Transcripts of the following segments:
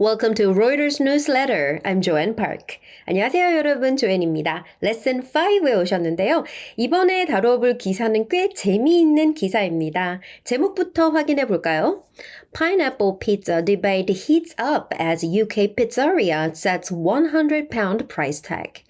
Welcome to Reuters Newsletter. I'm Joanne Park. 안녕하세요, 여러분. 조앤입니다. 레슨 5에 오셨는데요. 이번에 다뤄볼 기사는 꽤 재미있는 기사입니다. 제목부터 확인해 볼까요? Pineapple pizza debate heats up as UK pizzeria sets 100 pound price tag.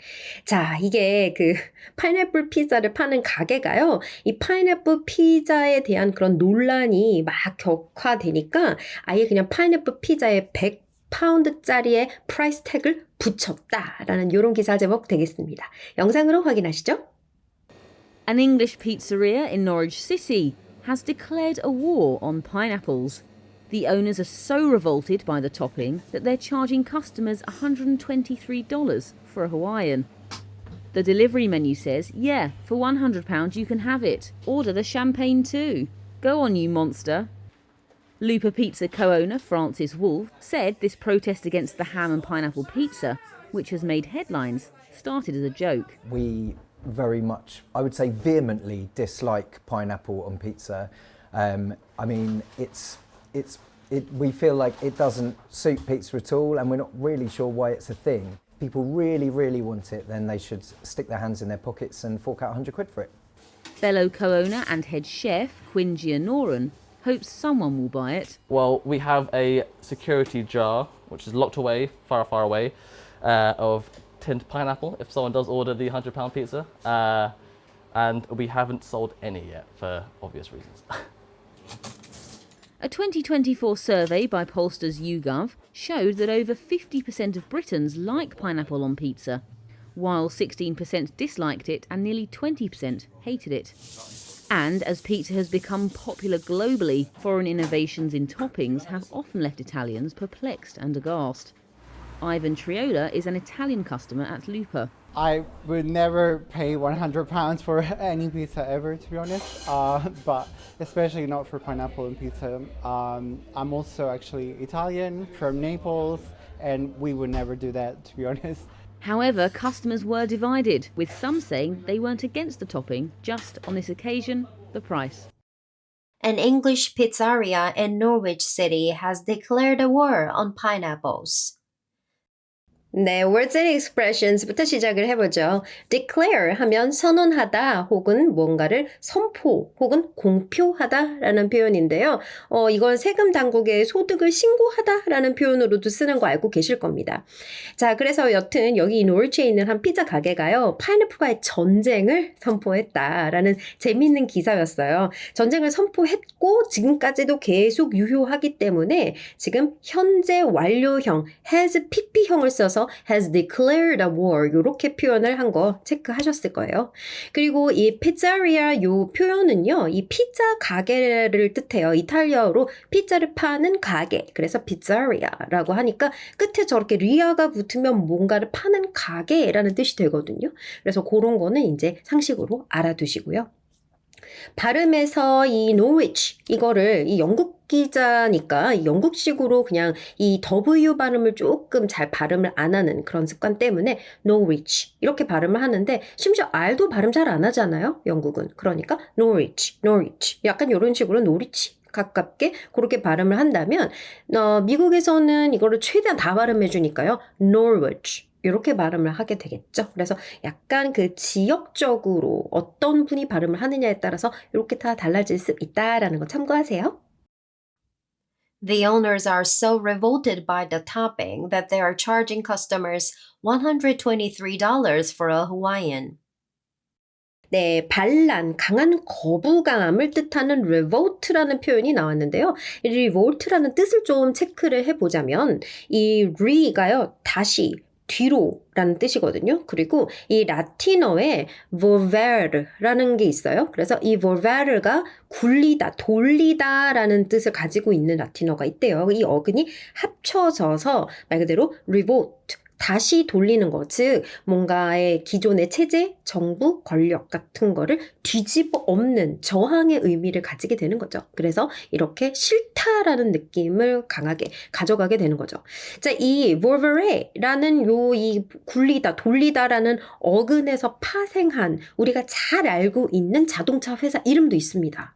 자, 이게 그 파인애플 피자를 파는 가게가요. 이 파인애플 피자에 대한 그런 논란이 막 격화되니까 아예 그냥 파인애플 피자에 100 파운드짜리의 프라이스 택을 붙였다라는 이런 기사 제목 되겠습니다. 영상으로 확인하시죠. An English pizzeria in Norwich City has declared a war on pineapples. The owners are so revolted by the topping that they're charging customers $123 for a Hawaiian. The delivery menu says, yeah, for £100 you can have it. Order the champagne too. Go on, you monster. Lupa Pizza co owner Francis Wolf said this protest against the ham and pineapple pizza, which has made headlines, started as a joke. we very much, I would say, vehemently dislike pineapple on pizza. Um, I mean, it's it's it. We feel like it doesn't suit pizza at all, and we're not really sure why it's a thing. People really, really want it, then they should stick their hands in their pockets and fork out 100 quid for it. Fellow co owner and head chef Quinn Gianoran hopes someone will buy it. Well, we have a security jar, which is locked away, far, far away, uh, of tinned pineapple if someone does order the £100 pizza. Uh, and we haven't sold any yet for obvious reasons. A 2024 survey by pollsters YouGov showed that over 50% of Britons like pineapple on pizza, while 16% disliked it and nearly 20% hated it. And as pizza has become popular globally, foreign innovations in toppings have often left Italians perplexed and aghast. Ivan Triola is an Italian customer at Lupa. I would never pay 100 pounds for any pizza ever, to be honest. Uh, but especially not for pineapple and pizza. Um, I'm also actually Italian from Naples, and we would never do that, to be honest. However, customers were divided, with some saying they weren't against the topping, just on this occasion, the price. An English pizzeria in Norwich City has declared a war on pineapples. 네, words and expressions부터 시작을 해보죠. declare 하면 선언하다 혹은 뭔가를 선포 혹은 공표하다라는 표현인데요. 어, 이건 세금 당국에 소득을 신고하다라는 표현으로도 쓰는 거 알고 계실 겁니다. 자, 그래서 여튼 여기 노르치에 있는 한 피자 가게가요, 파인애플과의 전쟁을 선포했다라는 재미있는 기사였어요. 전쟁을 선포했고 지금까지도 계속 유효하기 때문에 지금 현재 완료형 has pp형을 써서 has declared a war 이렇게 표현을 한 거 체크하셨을 거예요. 그리고 이 피자리아 요 표현은요. 이 피자 가게를 뜻해요. 이탈리아어로 피자를 파는 가게. 그래서 피자리아라고 하니까 끝에 저렇게 리아가 붙으면 뭔가를 파는 가게라는 뜻이 되거든요. 그래서 그런 거는 이제 상식으로 알아두시고요. 발음에서 이 Norwich 이거를 이 영국 기자니까 이 영국식으로 그냥 이 W 발음을 조금 잘 발음을 안 하는 그런 습관 때문에 Norwich 이렇게 발음을 하는데 심지어 R도 발음 잘 안 하잖아요. 영국은 그러니까 Norwich, Norwich 약간 이런 식으로 노리치 가깝게 그렇게 발음을 한다면 어, 미국에서는 이거를 최대한 다 발음해 주니까요. Norwich 이렇게 발음을 하게 되겠죠. 그래서 약간 그 지역적으로 어떤 분이 발음을 하느냐에 따라서 이렇게 다 달라질 수 있다라는 거 참고하세요. The owners are so revolted by the topping that they are charging customers $123 for a Hawaiian. 네, 반란, 강한 거부감을 뜻하는 revolt라는 표현이 나왔는데요. 이 revolt라는 뜻을 좀 체크를 해보자면, 이 re가요, 다시, 뒤로라는 뜻이거든요. 그리고 이 라틴어에 volvere라는 게 있어요. 그래서 이 volvere가 굴리다, 돌리다라는 뜻을 가지고 있는 라틴어가 있대요. 이 어근이 합쳐져서 말 그대로 revolt, 다시 돌리는 것, 즉 뭔가의 기존의 체제, 정부, 권력 같은 거를 뒤집어 엎는 저항의 의미를 가지게 되는 거죠. 그래서 이렇게 싫다라는 느낌을 강하게 가져가게 되는 거죠. 자, 이 volvere라는 요 이 굴리다, 돌리다라는 어근에서 파생한 우리가 잘 알고 있는 자동차 회사 이름도 있습니다.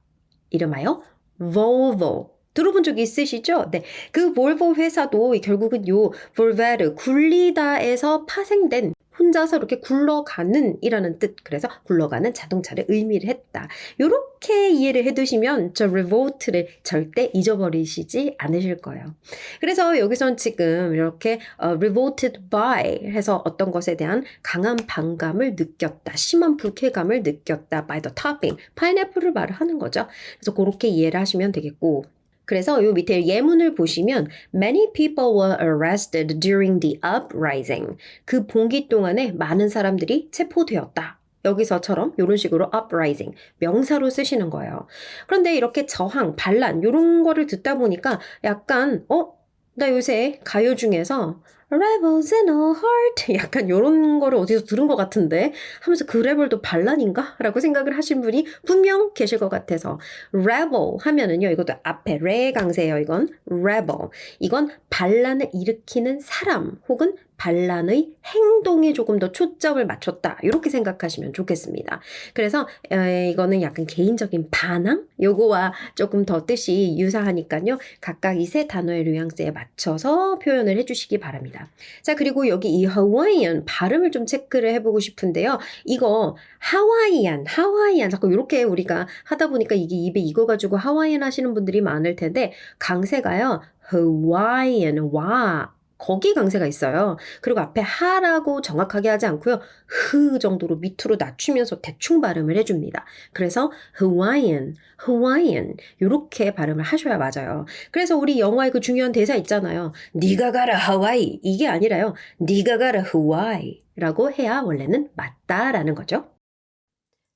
이름하여 Volvo. 들어본 적 있으시죠? 네. 그 볼보 회사도 결국은 요 볼베르 굴리다에서 파생된 혼자서 이렇게 굴러가는 이라는 뜻. 그래서 굴러가는 자동차를 의미를 했다. 요렇게 이해를 해두시면 저 revolt를 절대 잊어버리시지 않으실 거예요. 그래서 여기선 지금 이렇게 어, revolted by 해서 어떤 것에 대한 강한 반감을 느꼈다. 심한 불쾌감을 느꼈다. by the topping. 파인애플을 말을 하는 거죠. 그래서 그렇게 이해를 하시면 되겠고 그래서 요 밑에 예문을 보시면 many people were arrested during the uprising. 그 봉기 동안에 많은 사람들이 체포되었다. 여기서처럼 이런 식으로 uprising 명사로 쓰시는 거예요. 그런데 이렇게 저항, 반란 이런 거를 듣다 보니까 약간 어? 나 요새 가요 중에서 Rebels in a Heart 약간 이런 거를 어디서 들은 것 같은데 하면서 그 레벨도 반란인가? 라고 생각을 하신 분이 분명 계실 것 같아서 rebel 하면은요 이것도 앞에 레 강세예요 이건 rebel 이건 반란을 일으키는 사람 혹은 반란의 행동에 조금 더 초점을 맞췄다 이렇게 생각하시면 좋겠습니다. 그래서 에, 이거는 약간 개인적인 반항 요거와 조금 더 뜻이 유사하니까요 각각 이 세 단어의 뉘앙스에 맞춰서 표현을 해주시기 바랍니다. 자 그리고 여기 이 Hawaiian 발음을 좀 체크를 해보고 싶은데요. 이거 하와이안 하와이안 자꾸 이렇게 우리가 하다 보니까 이게 입에 익어가지고 하와이안 하시는 분들이 많을 텐데 강세가요 Hawaiian 와 거기 강세가 있어요. 그리고 앞에 하라고 정확하게 하지 않고요. 흐 정도로 밑으로 낮추면서 대충 발음을 해줍니다. 그래서 Hawaiian, Hawaiian 이렇게 발음을 하셔야 맞아요. 그래서 우리 영화에 그 중요한 대사 있잖아요. 네가 가라 하와이 이게 아니라요. 네가 가라 하와이라고 해야 원래는 맞다라는 거죠.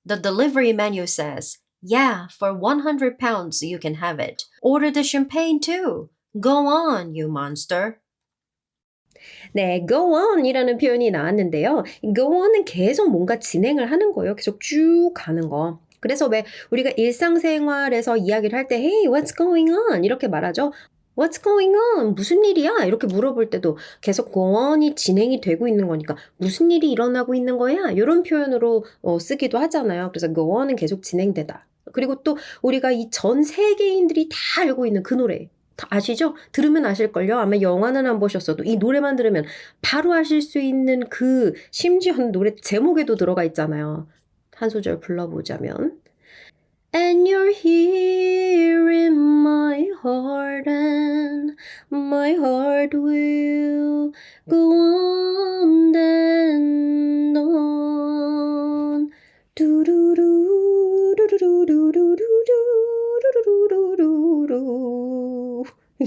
The delivery menu says, Yeah, for 100 pounds you can have it. Order the champagne too. Go on, you monster. 네, go on 이라는 표현이 나왔는데요. go on은 계속 뭔가 진행을 하는 거예요. 계속 쭉 가는 거. 그래서 왜 우리가 일상생활에서 이야기를 할 때, hey, what's going on? 이렇게 말하죠. What's going on? 무슨 일이야? 이렇게 물어볼 때도 계속 on이 진행이 되고 있는 거니까 무슨 일이 일어나고 있는 거야? 이런 표현으로 어, 쓰기도 하잖아요. 그래서 on은 계속 진행되다. 그리고 또 우리가 이 전 세계인들이 다 알고 있는 그 노래. 다 아시죠? 들으면 아실걸요? 아마 영화는 안 보셨어도 이 노래만 들으면 바로 아실 수 있는 그 심지어 노래 제목에도 들어가 있잖아요. 한 소절 불러보자면 And you're here in my heart and my heart will go on and on 두루루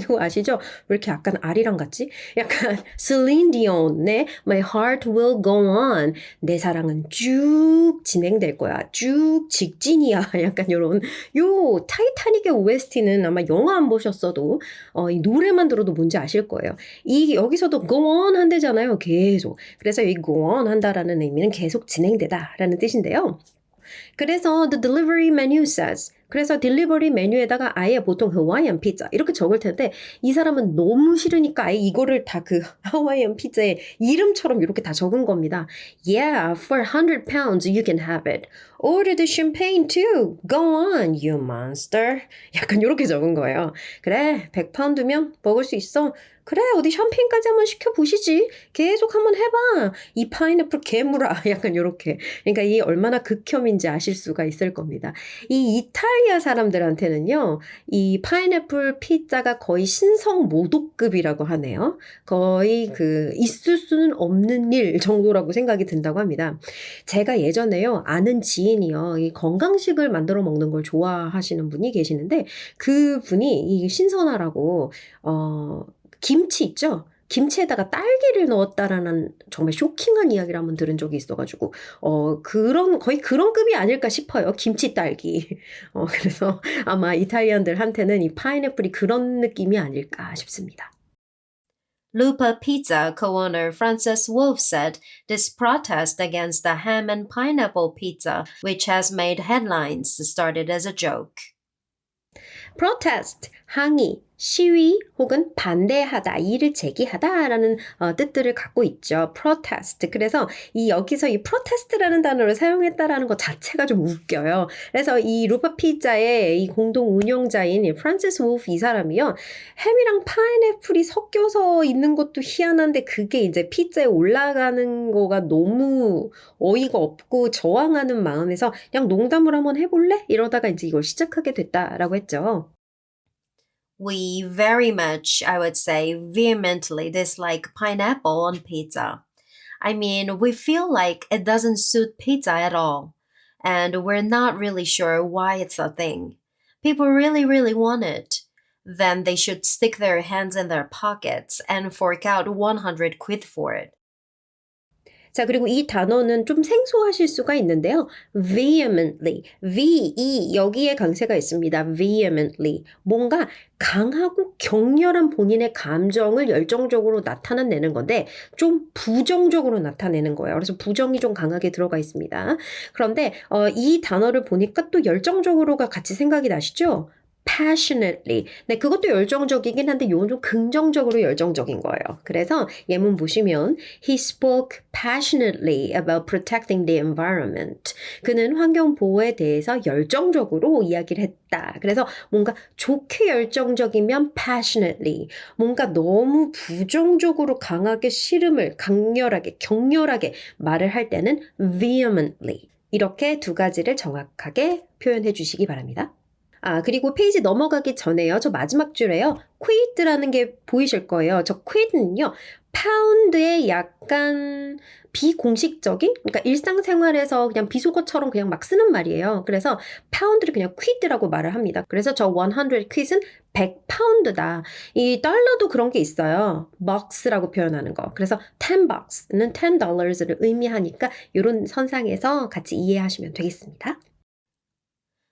이거 아시죠? 왜 이렇게 약간 아리랑 같지? 약간 Celine Dion의 My Heart Will Go On 내 사랑은 쭉 진행될 거야. 쭉 직진이야. 약간 요런 요 타이타닉의 OST는 아마 영화 안 보셨어도 어, 이 노래만 들어도 뭔지 아실 거예요. 이 여기서도 go on 한대잖아요. 계속. 그래서 이 go on 한다라는 의미는 계속 진행되다라는 뜻인데요. 그래서 the delivery menu says 그래서 딜리버리 메뉴에다가 아예 보통 하와이안 피자 이렇게 적을 텐데 이 사람은 너무 싫으니까 아예 이거를 다 그 하와이안 피자의 이름처럼 이렇게 다 적은 겁니다. Yeah, for 100 pounds you can have it. Order the champagne too. Go on, you monster. 약간 이렇게 적은 거예요. 그래, 100파운드면 먹을 수 있어. 그래, 어디 샴페인까지 한번 시켜보시지. 계속 한번 해봐. 이 파인애플 개물아. 약간 요렇게. 그러니까 이 얼마나 극혐인지 아실 수가 있을 겁니다. 이 이탈리아 사람들한테는요, 이 파인애플 피자가 거의 신성 모독급이라고 하네요. 거의 그, 있을 수는 없는 일 정도라고 생각이 든다고 합니다. 제가 예전에요, 아는 지인이요, 이 건강식을 만들어 먹는 걸 좋아하시는 분이 계시는데, 그 분이 이 신선하라고, 어, 김치 있죠? 김치에다가 딸기를 넣었다라는 정말 쇼킹한 이야기를 한번 들은 적이 있어가지고, 어, 그런, 거의 그런 급이 아닐까 싶어요. 김치 딸기. 어, 그래서 아마 이탈리안들한테는 이 파인애플이 그런 느낌이 아닐까 싶습니다. Lupa Pizza co-owner Frances Wolf said this protest against the ham and pineapple pizza, which has made headlines, started as a joke. protest, 항의, 시위 혹은 반대하다, 이를 제기하다라는 어, 뜻들을 갖고 있죠. protest. 그래서 이 여기서 이 protest라는 단어를 사용했다라는 것 자체가 좀 웃겨요. 그래서 이 루파 피자의 이 공동 운영자인 이 프란시스 우프 이 사람이요. 햄이랑 파인애플이 섞여서 있는 것도 희한한데 그게 이제 피자에 올라가는 거가 너무 어이가 없고 저항하는 마음에서 그냥 농담을 한번 해볼래? 이러다가 이제 이걸 시작하게 됐다라고 했죠. We very much, I would say, vehemently dislike pineapple on pizza. I mean, we feel like it doesn't suit pizza at all. And we're not really sure why it's a thing. People really, really want it. Then they should stick their hands in their pockets and fork out 100 quid for it. 자, 그리고 이 단어는 좀 생소하실 수가 있는데요. vehemently, V, E, 여기에 강세가 있습니다. vehemently. 뭔가 강하고 격렬한 본인의 감정을 열정적으로 나타내는 건데, 좀 부정적으로 나타내는 거예요. 그래서 부정이 좀 강하게 들어가 있습니다. 그런데, 어, 이 단어를 보니까 또 열정적으로가 같이 생각이 나시죠? Passionately. 네, 그것도 열정적이긴 한데 이건 좀 긍정적으로 열정적인 거예요. 그래서 예문 보시면 he spoke passionately about protecting the environment. 그는 환경 보호에 대해서 열정적으로 이야기를 했다. 그래서 뭔가 좋게 열정적이면 passionately. 뭔가 너무 부정적으로 강하게 싫음을 강렬하게 격렬하게 말을 할 때는 vehemently. 이렇게 두 가지를 정확하게 표현해 주시기 바랍니다. 아, 그리고 페이지 넘어가기 전에요. 저 마지막 줄에요. quit라는 게 보이실 거예요. 저 quit는요. 파운드의 약간 비공식적인, 그러니까 일상생활에서 그냥 비속어처럼 그냥 막 쓰는 말이에요. 그래서 파운드를 그냥 quit라고 말을 합니다. 그래서 저 100 quit은 100파운드다. 이 달러도 그런 게 있어요. box라고 표현하는 거. 그래서 10 box는 10 dollars를 의미하니까 이런 선상에서 같이 이해하시면 되겠습니다.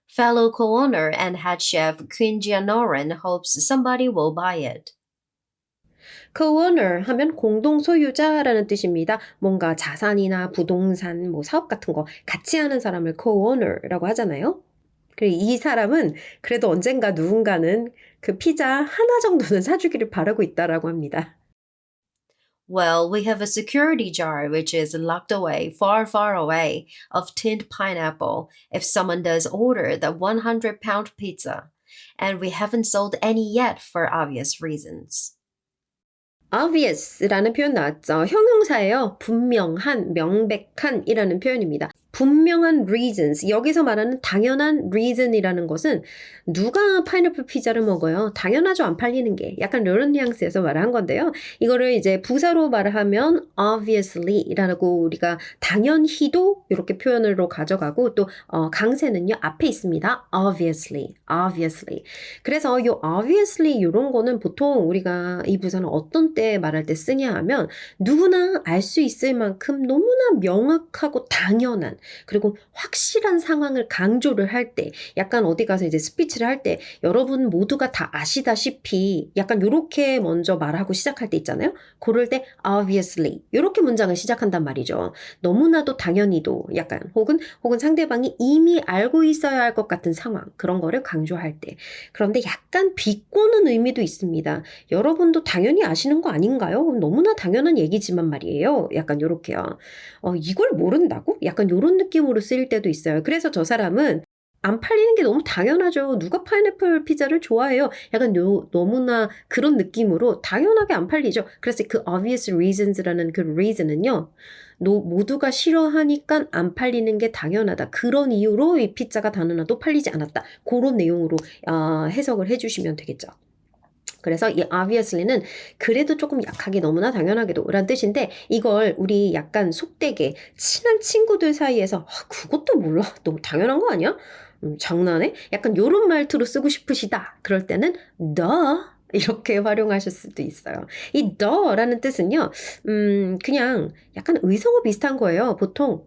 Fellow co-owner and head chef Quinn Gianoren hopes somebody will buy it. co-owner 하면 공동 소유자라는 뜻입니다. 뭔가 자산이나 부동산, 뭐 사업 같은 거 같이 하는 사람을 co-owner라고 하잖아요. 그리고 이 사람은 그래도 언젠가 누군가는 그 피자 하나 정도는 사주기를 바라고 있다라고 합니다. Well, we have a security jar which is locked away, far, far away, of tinned pineapple if someone does order the 100 pound pizza. And we haven't sold any yet for obvious reasons. obvious라는 표현 나왔죠. 형용사예요. 분명한, 명백한이라는 표현입니다. 분명한 reasons. 여기서 말하는 당연한 reason이라는 것은 누가 파인애플 피자를 먹어요? 당연하죠. 안 팔리는 게. 약간 이런 뉘앙스에서 말을 한 건데요. 이거를 이제 부사로 말을 하면 obviously라고 우리가 당연히도 이렇게 표현으로 가져가고 또 어, 강세는요. 앞에 있습니다. obviously. obviously. 그래서 이 obviously 이런 거는 보통 우리가 이 부사는 어떤 때 말할 때 쓰냐 하면 누구나 알 수 있을 만큼 너무나 명확하고 당연한 그리고 확실한 상황을 강조를 할 때 약간 어디 가서 이제 스피치를 할 때 여러분 모두가 다 아시다시피 약간 요렇게 먼저 말하고 시작할 때 있잖아요. 그럴 때 obviously 요렇게 문장을 시작한단 말이죠. 너무나도 당연히도 약간 혹은 혹은 상대방이 이미 알고 있어야 할 것 같은 상황 그런 거를 강조할 때 그런데 약간 비꼬는 의미도 있습니다. 여러분도 당연히 아시는 거 아닌가요? 너무나 당연한 얘기지만 말이에요. 약간 요렇게요. 어, 이걸 모른다고? 약간 요런 느낌으로 쓰일 때도 있어요. 그래서 저 사람은 안 팔리는 게 너무 당연하죠. 누가 파인애플 피자를 좋아해요? 약간 요, 너무나 그런 느낌으로 당연하게 안 팔리죠. 그래서 그 obvious reasons라는 그 reason은요. 노, 모두가 싫어하니까 안 팔리는 게 당연하다. 그런 이유로 이 피자가 단어나도 팔리지 않았다. 그런 내용으로 어, 해석을 해주시면 되겠죠. 그래서 이 obviously는 그래도 조금 약하게 너무나 당연하게도 라는 뜻인데 이걸 우리 약간 속되게 친한 친구들 사이에서 아, 그것도 몰라 너무 당연한 거 아니야? 음, 장난해? 약간 요런 말투로 쓰고 싶으시다. 그럴 때는 the 이렇게 활용하실 수도 있어요. 이 the라는 뜻은요, 음, 그냥 약간 의성어 비슷한 거예요. 보통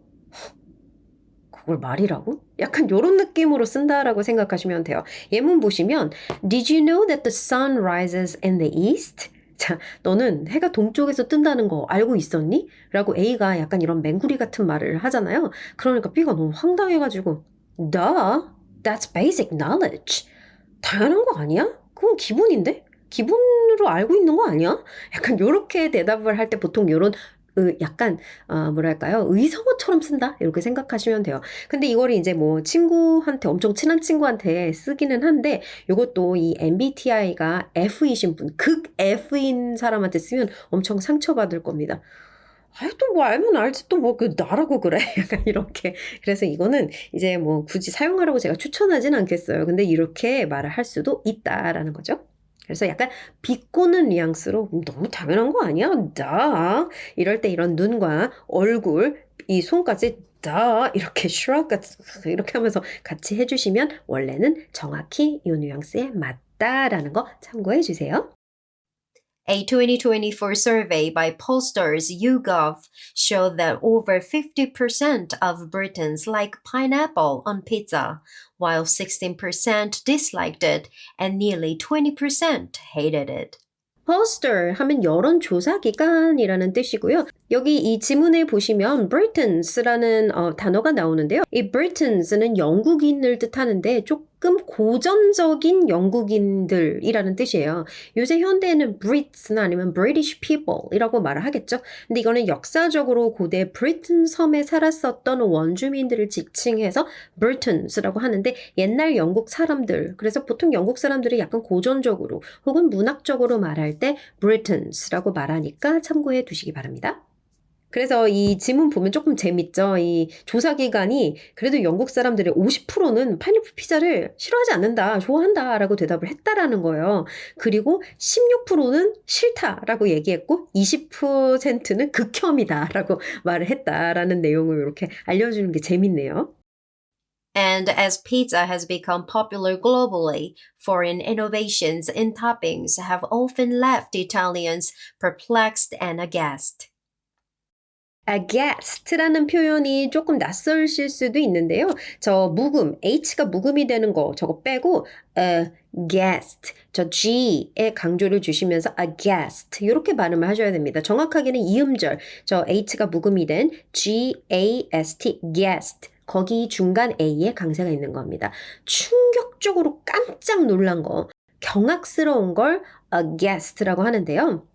그걸 말이라고? 약간 요런 느낌으로 쓴다라고 생각하시면 돼요. 예문 보시면 Did you know that the sun rises in the east? 자, 너는 해가 동쪽에서 뜬다는 거 알고 있었니? 라고 A가 약간 이런 맹구리 같은 말을 하잖아요. 그러니까 B가 너무 황당해가지고 Duh, that's basic knowledge. 당연한 거 아니야? 그건 기본인데? 기본으로 알고 있는 거 아니야? 약간 요렇게 대답을 할 때 보통 요런 으, 약간 어, 뭐랄까요 의성어처럼 쓴다 이렇게 생각하시면 돼요. 근데 이거를 이제 뭐 친구한테 엄청 친한 친구한테 쓰기는 한데 요것도 이 MBTI가 F이신 분, 극 F인 사람한테 쓰면 엄청 상처받을 겁니다. 아이 또 뭐 알면 알지 또 뭐 그 나라고 그래 약간 이렇게 그래서 이거는 이제 뭐 굳이 사용하라고 제가 추천하진 않겠어요. 근데 이렇게 말을 할 수도 있다라는 거죠. 그래서 약간 비꼬는 뉘앙스로 음, 너무 당연한 거 아니야? 나 이럴 때 이런 눈과 얼굴 이 손까지 다 이렇게 같은 이렇게 하면서 같이 해주시면 원래는 정확히 이 뉘앙스에 맞다라는 거 참고해 주세요. A 2024 survey by pollsters YouGov showed that over 50% of Britons like pineapple on pizza, while 16% disliked it and nearly 20% hated it. pollster 하면 여론조사 기관이라는 뜻이고요. 여기 이 지문에 보시면 Britans라는 어, 단어가 나오는데요. 이 Britans는 영국인을 뜻하는데 조금 고전적인 영국인들이라는 뜻이에요. 요새 현대에는 Brits나 아니면 British people이라고 말을 하겠죠. 근데 이거는 역사적으로 고대 브리튼 섬에 살았었던 원주민들을 지칭해서 Britans라고 하는데 옛날 영국 사람들 그래서 보통 영국 사람들이 약간 고전적으로 혹은 문학적으로 말할 때 Britans라고 말하니까 참고해 두시기 바랍니다. 그래서 이 지문 보면 조금 재밌죠. 이 조사 기관이 그래도 영국 사람들의 50%는 파인애플 피자를 싫어하지 않는다, 좋아한다라고 대답을 했다라는 거예요. 그리고 16%는 싫다라고 얘기했고 20%는 극혐이다라고 말을 했다라는 내용을 이렇게 알려주는 게 재밌네요. And as pizza has become popular globally, foreign innovations in toppings have often left Italians perplexed and aghast. Aghast라는 표현이 조금 낯설실 수도 있는데요. 저 묵음, H가 묵음이 되는 거 저거 빼고 aghast, 저 G에 강조를 주시면서 aghast 이렇게 발음을 하셔야 됩니다. 정확하게는 이음절, 저 H가 묵음이 된 G-A-S-T, ghast 거기 중간 A에 강세가 있는 겁니다. 충격적으로 깜짝 놀란 거, 경악스러운 걸 aghast라고 하는데요.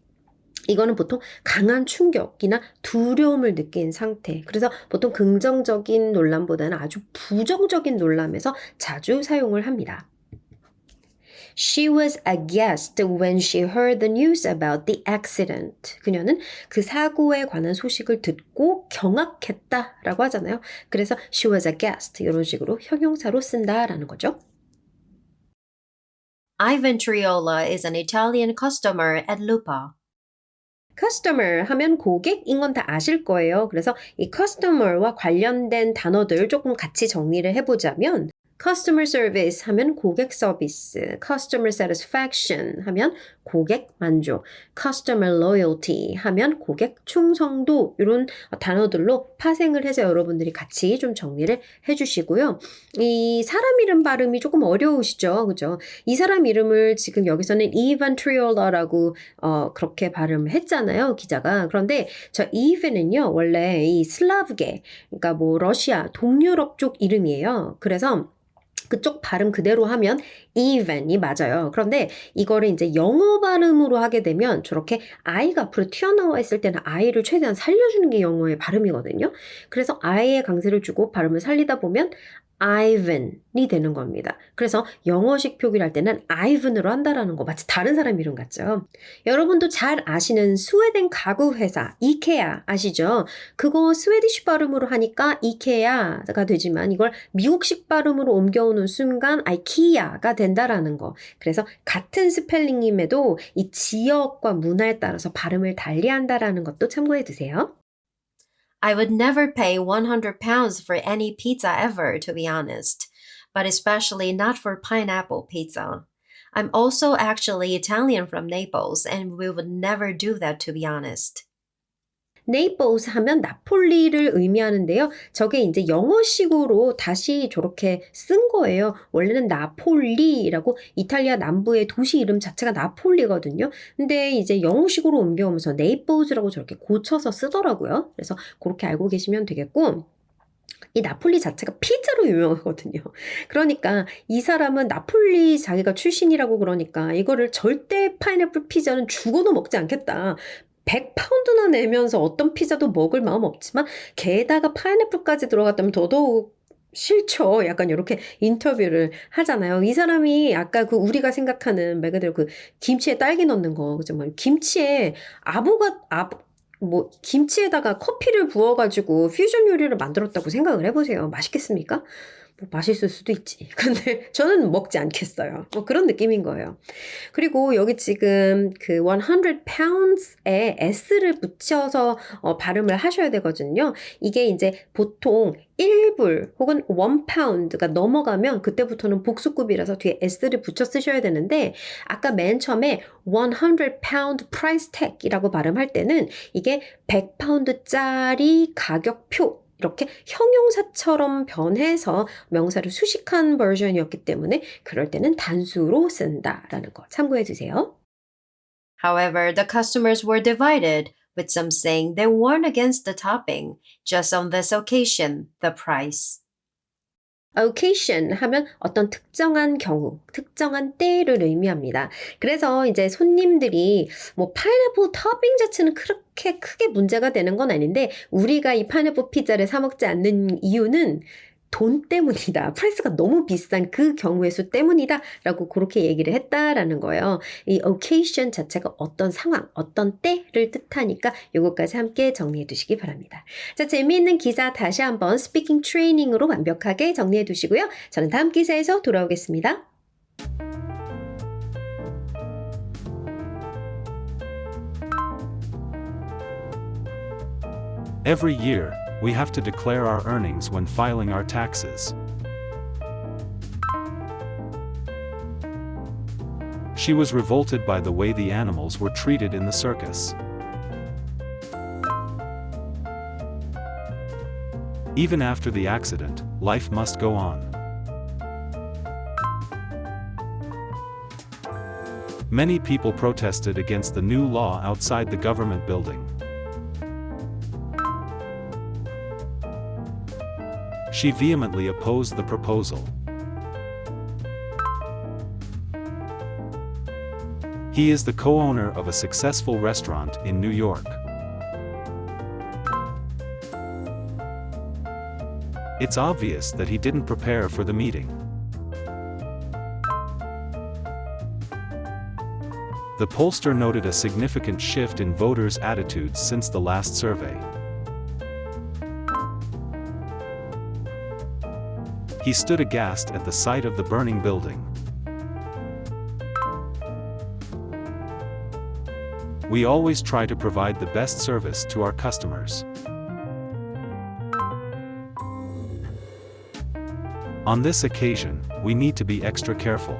이거는 보통 강한 충격이나 두려움을 느낀 상태. 그래서 보통 긍정적인 논란보다는 아주 부정적인 논란에서 자주 사용을 합니다. She was aghast when she heard the news about the accident. 그녀는 그 사고에 관한 소식을 듣고 경악했다라고 하잖아요. 그래서 she was aghast 이런 식으로 형용사로 쓴다라는 거죠. Ivan Triola is an Italian customer at Lupa. Customer 하면 고객인 건 다 아실 거예요. 그래서 이 customer와 관련된 단어들 조금 같이 정리를 해보자면 customer service 하면 고객 서비스, customer satisfaction 하면 고객 만족, customer loyalty 하면 고객 충성도 이런 단어들로 파생을 해서 여러분들이 같이 좀 정리를 해주시고요. 이 사람 이름 발음이 조금 어려우시죠, 그죠? 이 사람 이름을 지금 여기서는 Ivan Triola라고 어, 그렇게 발음을 했잖아요, 기자가. 그런데 저 Ivan은요 원래 이 슬라브계, 그러니까 뭐 러시아, 동유럽 쪽 이름이에요. 그래서 그쪽 발음 그대로 하면 even이 맞아요. 그런데 이거를 이제 영어 발음으로 하게 되면 저렇게 i가 앞으로 튀어나와 있을 때는 i를 최대한 살려주는 게 영어의 발음이거든요. 그래서 i에 강세를 주고 발음을 살리다 보면 Ivan이 되는 겁니다. 그래서 영어식 표기를 할 때는 Ivan으로 한다라는 거 마치 다른 사람 이름 같죠. 여러분도 잘 아시는 스웨덴 가구 회사 이케아 아시죠? 그거 스웨디쉬 발음으로 하니까 이케아가 되지만 이걸 미국식 발음으로 옮겨오는 순간 아이키아가 된다라는 거. 그래서 같은 스펠링임에도 이 지역과 문화에 따라서 발음을 달리한다라는 것도 참고해 두세요. I would never pay 100 pounds for any pizza ever, to be honest, but especially not for pineapple pizza. I'm also actually Italian from Naples, and we would never do that, to be honest. 네이플스 하면 나폴리를 의미하는데요. 저게 이제 영어식으로 다시 저렇게 쓴 거예요. 원래는 나폴리라고 이탈리아 남부의 도시 이름 자체가 나폴리거든요. 근데 이제 영어식으로 옮겨오면서 네이플스라고 저렇게 고쳐서 쓰더라고요. 그래서 그렇게 알고 계시면 되겠고 이 나폴리 자체가 피자로 유명하거든요. 그러니까 이 사람은 나폴리 자기가 출신이라고 그러니까 이거를 절대 파인애플 피자는 죽어도 먹지 않겠다. 100파운드나 내면서 어떤 피자도 먹을 마음 없지만 게다가 파인애플까지 들어갔다면 더더욱 싫죠. 약간 이렇게 인터뷰를 하잖아요. 이 사람이 아까 그 우리가 생각하는 말 그대로 그 김치에 딸기 넣는 거, 그죠? 뭐 김치에 아보가, 아, 뭐, 김치에다가 커피를 부어가지고 퓨전 요리를 만들었다고 생각을 해보세요. 맛있겠습니까? 뭐 맛있을 수도 있지. 근데 저는 먹지 않겠어요. 뭐 그런 느낌인 거예요. 그리고 여기 지금 그 100pounds에 s를 붙여서 어, 발음을 하셔야 되거든요. 이게 이제 보통 1불 혹은 1파운드가 넘어가면 그때부터는 복수급이라서 뒤에 s를 붙여 쓰셔야 되는데 아까 맨 처음에 100pound price tag이라고 발음할 때는 이게 100파운드짜리 가격표 이렇게 형용사처럼 변해서 명사를 수식한 버전이었기 때문에 그럴 때는 단수로 쓴다라는 거 참고해 주세요. However, the customers were divided, with some saying they weren't against the topping, just on this occasion, the price. occasion 하면 어떤 특정한 경우, 특정한 때를 의미합니다. 그래서 이제 손님들이 뭐 파인애플 토핑 자체는 그렇게 크게 문제가 되는 건 아닌데 우리가 이 파인애플 피자를 사 먹지 않는 이유는 돈 때문이다. 프라이스가 너무 비싼 그 경우의 수 때문이다. 라고 그렇게 얘기를 했다라는 거예요. 이 occasion 자체가 어떤 상황, 어떤 때를 뜻하니까 요것까지 함께 정리해 두시기 바랍니다. 자, 재미있는 기사 다시 한번 스피킹 트레이닝으로 완벽하게 정리해 두시고요. 저는 다음 기사에서 돌아오겠습니다. Every year, we have to declare our earnings when filing our taxes. She was revolted by the way the animals were treated in the circus. Even after the accident, life must go on. Many people protested against the new law outside the government building. She vehemently opposed the proposal. He is the co owner of a successful restaurant in New York. It's obvious that he didn't prepare for the meeting. The pollster noted a significant shift in voters' attitudes since the last survey. He stood aghast at the sight of the burning building. We always try to provide the best service to our customers. On this occasion, we need to be extra careful.